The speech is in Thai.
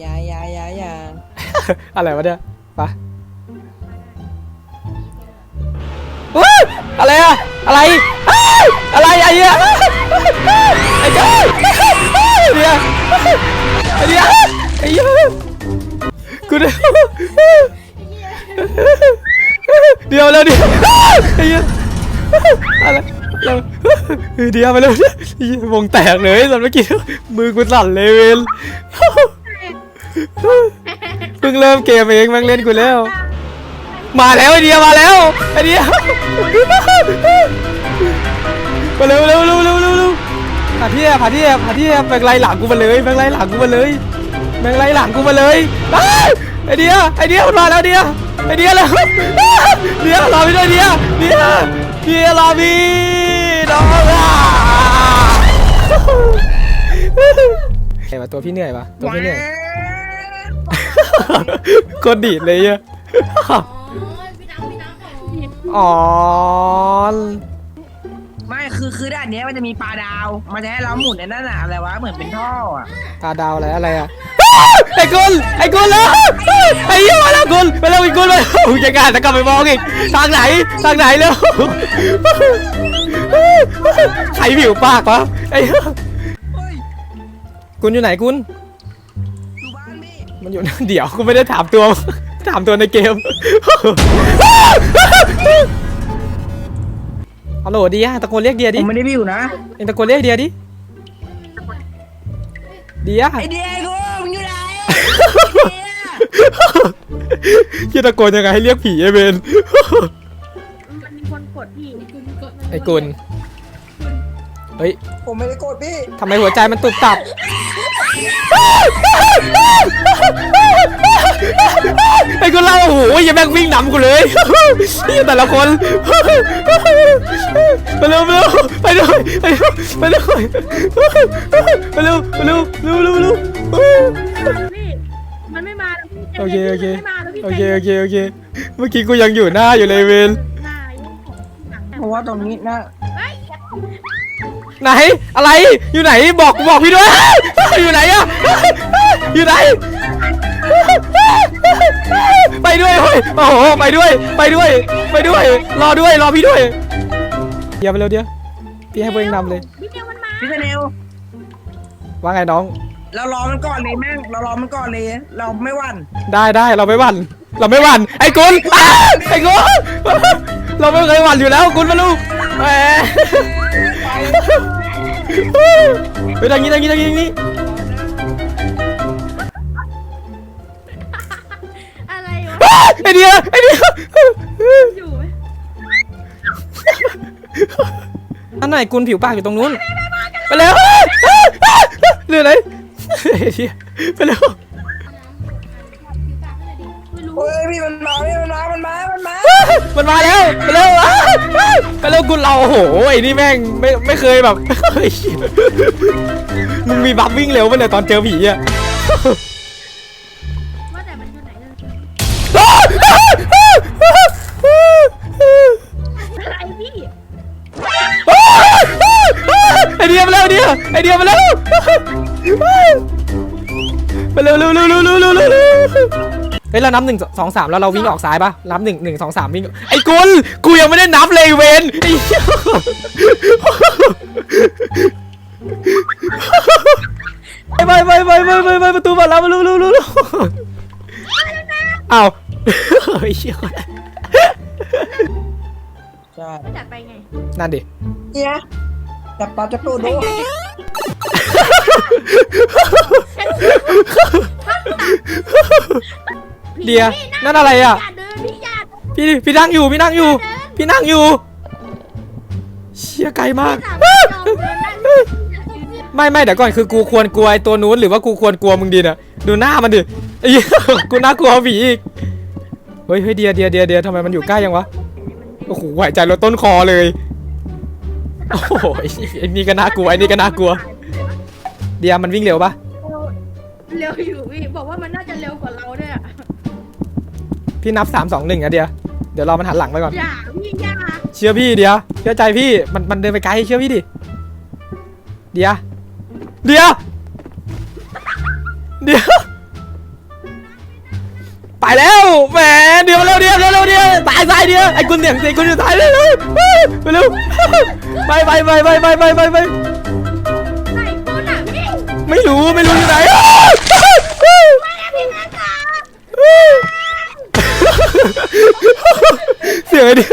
อยาอยาอยาอยาอะไรวะเนี่ยไปอุ๊ยอะไรอะอะไรอ้าวอะไรไอ้เหี้ยไอ้เจ้าเดี๋ยวไอ้เดี๋ยวไอ้เหี้ยกูเดี๋ยวเดี๋ยวแล้วดิไอ้เหี้ยอะไรเราเดี๋ยวไปแล้วเนี่ยไอ้เหี้ยวงแตกเลยตอนเมื่อกี้มือกูสั่นเลยเวน เพิ่งเริ่มเกมเองแม่งเล่นกูแล้ว มาแล้วไอเดียมาแล้วไอเดียมาเร็วเร็วเร็วเร็วเร็วเร็วหาที่แอบหาที่แอบหาที่แบงไล่หลังกูมาเลยแบงไล่หลังกูมาเลยแบงไล่หลังกูมาเลยไอเดียไอเดียมันมาแล้วเดียไอเดียแล้วเดียรอพี่ด้วยเดียเดียเดียรอพี่น้องอะเหนื่อยปะตัวพี่เหนื่อยปะตัวพี่เหนื่อย กดดีดเลยอะอ๋อ ไม่คือคือด้านเนี้ยมันจะมีปลาดาว มันจะให้เราหมุนไอ้นั่นอะอะไรวะเหมือนเป็นท่ออะตาดาวอะไรอะไรอะไอ้กุลไอ้กุลแล้วไอ้เหี้ยมาแล้วกุลมาแล้วไอ้กุลมาแล้วจะกล้าจะกลับไปมองอีกทางไหนทางไหนเร็วใครผิวปากวะไอ้เหี้ยเฮ้ยกุลอยู่ไหนกุลอยู่บ้านพี่ มันอยู่นั่นเดี๋ยวกูไม่ได้ถามตัว ถามตัวในเกมฮัลโหลเดียตะโกนเรียกเดียผดิมไม่ได้พี่อยู่นะเอ็งตะโกนเรียกเดียดิเดียไอเดียกูมึงอยู่ไหนพี่ตะโกนยังไงให้เรียกผีไอเบนมันมีคนกดพี่กุลกดไอ้กุล เฮ้ย ผมไม่ได้โกรธพี่ทำไมหัวใจมันตุบตับ ไอ้กุลเล่าโอ้โหยังแม่งวิ่งนำกูเลยนี่แต่ละคนไปเร็วไปเร็วไปด้วยไปเร็วไปเร็วไปเร็วไปเร็วเร็วเร็วเร็วพี่มันไม่มาแล้วพี่โอเคโอเคมันไม่มาแล้วพี่โอเคโอเคโอเคเมื่อกี้กูยังอยู่หน้าอยู่เลยเวนหน้ายังของหนังเพราะว่าตรงนี้นะเฮ้ย ไหนอะไรอยู่ไหนบอกบอกพี่ด้วย อยู่ไหนอะอยู่ไหน ไปด้วยเฮ้ยโอ้โหไปด้วยไปด้วย ไปด้วย รอด้วยรอพี่ด้วยเดี๋ยวไปเร็วเดี๋ยวพี่ให้เบอร์เองนำเลย พี่เดียวมันมาพี่เสเนลว่าไงน้อง เรารอมันก่อนเลยแม่งเรารอมันก่อนเลย เราไม่หวั่นได้ได้เราไม่หวั่น เราไม่หวั่นไอ้กุลอ้าไอ้กุลเราไม่เคยหวั่นอยู่แล้วกุลมาลูกแหม ไปทางนี้ทางนี้ทางนี้ทางนี้อะไรวะอ้าไอเดียไอเดียอยู่ไหมอันไหนกุลผิวปากอยู่ตรงนู้น ไปแล้วเรือไหนไอเดียไปแล้วไม่รู้เฮ้ยพี่มันมาพี่มันมา มันมา มันมา มันมาแล้วไปแล้ว อ้าไปแล้วกุลเราโอ้โหไอ้นี่แม่งไม่ไม่เคยแบบเฮ้ยมึงมีบัฟวิ่งเร็วปะเนี่ยตอนเจอผีอะว่าแต่มันอยู่ไหนเลยอะไรพี่ไอเดียมาแล้วไอเดียไอเดียมาแล้วไปเร็วเร็วเร็วเร็วเร็วเร็ว เร็วเฮ้ยเรานับหนึ่งสองสามแล้วเราวิ่งออกซ้ายปะนับหนึ่งหนึ่งสองสามวิ่งไอ้กุลกูยังไม่ได้นับเลยเวนไอ้เหี้ยไปไปไปไปไปไปไปประตูเปิดแล้วมาเร็วเร็วเร็วเร็วอ้าวไอ้เหี้ยใช่ไม่จัดไปไงนั่นดิเนี่ยจับปลาจับตูดดู เดียนั่นอะไรอะอย่าเดินพี่อย่าพี่พี่นั่งอยู่พี่นั่งอยู่ พี่นั่งอยู่ เชี่ยไกลมาก สามารถยอมเดินได้ไม่ไม่เดี๋ยวก่อนคือกูควรกลัวไอ้ตัวนู้นหรือว่ากูควรกลัวมึงดีน่ะดูหน้ามันดิไอ้เหี้ยกูน่ากลัวผีอีกเฮ้ยเฮ้ยเดียเดียเดียเดียทำไมมันอยู่ใกล้ยังวะโอ้โหหายใจลดต้นคอเลยโอ้โหไอ้ไอ้นี่ก็น่ากลัวไอ้นี่ก็น่ากลัว เดียมันวิ่งเร็วปะเร็วอยู่พี่บอกว่ามันน่าจะเร็วกว่าเราด้วยอะ พี่นับสามสองหนึ่งอะเดียเดี๋ยวรอมันหันหลังไปก่อน อย่าพี่อย่าเชื่อพี่เดียเชื่อใจพี่มันมันเดินไปไกลเชื่อพี่ดิเดียเดียเดียไปแล้วแหมเดี๋ยวเร็วเดียวเร็วเร็วเดียวตายตายเดียวไอ้กุนเสียงเสียงกุนอยู่ตายเลยเร็วไปเร็วไปไปไปไปไปไปไปไปไหนคุณอะพี่ไม่รู้ไม่รู้อยู่ไหน เฉยดิ